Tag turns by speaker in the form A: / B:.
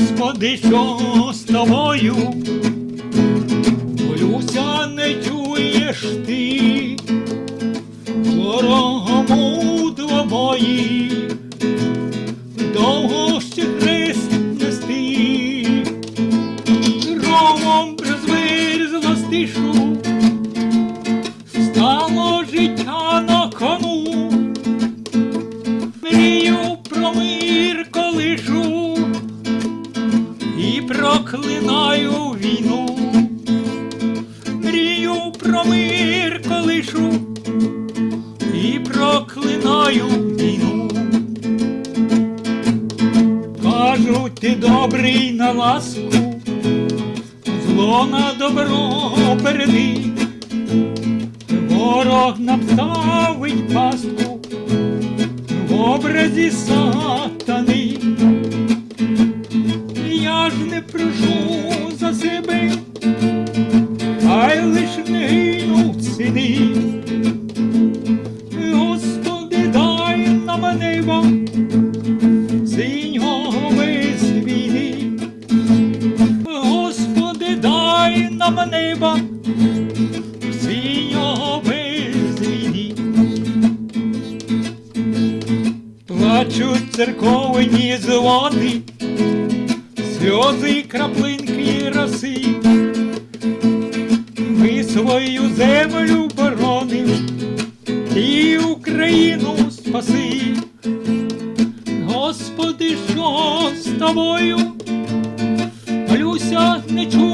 A: Господи, що з тобою? Молюся, не чуєш ти, ворогому двобої, довго ще хрест нести, ромом розвирзла стишу, стало життя проклинаю війну. Мрію про мир колишу і проклинаю війну. Кажуть, ти добрий на ласку, зло на добро переди. Ворог нам ставить пастку в образі сатани. Господи, дай нам небо, синього без війни. Господи, дай нам неба, синього без. Плачуть церковні дзвони, сльози краплинки роси. Ми свою землю Україну спаси. Господи, що з тобою? Молюся, не чуєш